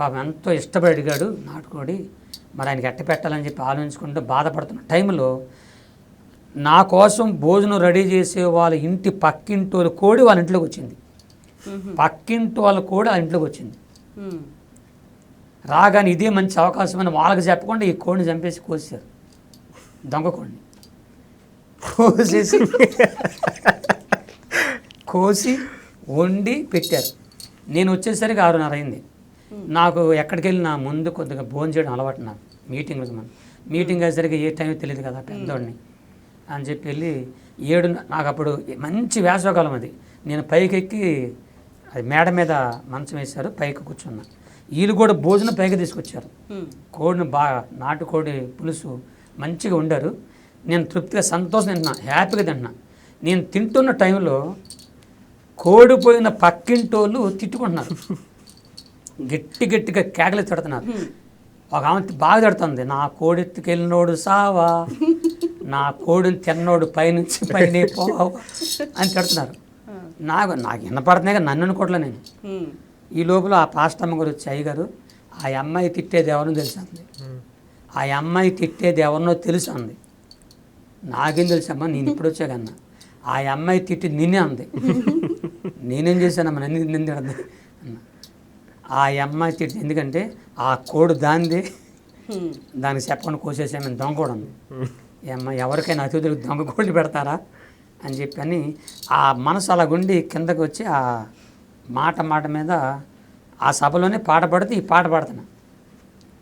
పాపం ఎంతో ఇష్టపడి అడిగాడు నాటుకోడి. మరి ఆయనకి ఎట్ట పెట్టాలని చెప్పి ఆలోచించుకుంటూ బాధపడుతున్న టైంలో నా కోసం భోజనం రెడీ చేసే వాళ్ళ ఇంటి పక్కింటి వాళ్ళ కోడి వాళ్ళ ఇంట్లోకి వచ్చింది. పక్కింటి వాళ్ళ కోడి వాళ్ళ ఇంట్లోకి వచ్చింది. రాగానే ఇదే మంచి అవకాశం అని వాళ్ళకి చెప్పకుండా ఈ కోడిని చంపేసి కోసారు దొంగ కోడిని. కోసేసి కోసి వండి పెట్టారు. నేను వచ్చేసరికి ఆరున్నర అయింది. నాకు ఎక్కడికి వెళ్ళినా ముందు కొద్దిగా భోజనం చేయడం అలవాటు నాకు. మీటింగ్లకు మనం మీటింగ్ అయ్యేసరికి ఏ టైం తెలియదు కదా పెద్దోడిని. అని చెప్పి వెళ్ళి ఏడు నాకు అప్పుడు మంచి వేసవకాలం అది. నేను పైకి ఎక్కి అది మేడ మీద మంచం వేశారు పైకి కూర్చున్నా. వీళ్ళు కూడా భోజనం పైకి తీసుకొచ్చారు. కోడిని బాగా నాటుకోడి పులుసు మంచిగా వండారు. నేను తృప్తిగా సంతోషం తింటున్నా హ్యాపీగా తింటున్నా నేను తింటున్న టైంలో కోడిపోయిన పక్కింటోళ్ళు తిట్టుకుంటున్నారు. గట్టి గట్టిగా కేకలు తిడుతున్నారు. ఒక ఆమె బాగా తిడుతుంది నా కోడి ఎత్తుకెళ్ళినోడు సావా నా కోడిని తిన్నోడు పైనుంచి పైన పోవా అని తిడుతున్నారు. నాకు నాకు వినపడుతున్నాయి కానీ నన్ను అనుకోవట్లే నేను. ఈ లోపల ఆ పాస్టమ్మ గారు వచ్చి అయ్యగారు ఆ అమ్మాయి తిట్టేది ఎవరినో తెలుసు అంది? ఆ అమ్మాయి తిట్టేది ఎవరినో తెలుసు అంది? నాకేం తెలుసమ్మా నేను ఇప్పుడు వచ్చా కన్నా. ఆ అమ్మాయి తిట్టి నిన్నే అంది. నేనేం చేశానమ్మా నన్ను నిన్ను తిడద్దు ఆ అమ్మాయి తిట్టి ఎందుకంటే ఆ కోడు దాంది. దానికి చెప్పకుండా కోసేసామని దొంగ కూడా ఉంది ఈ అమ్మాయి ఎవరికైనా అతిథులకు దొంగ కోళ్ళు పెడతారా? అని చెప్పి అని ఆ మనసు అలాగుండి కిందకి వచ్చి ఆ మాట మాట మీద ఆ సభలోనే పాట పాడితే ఈ పాట పాడుతున్నా.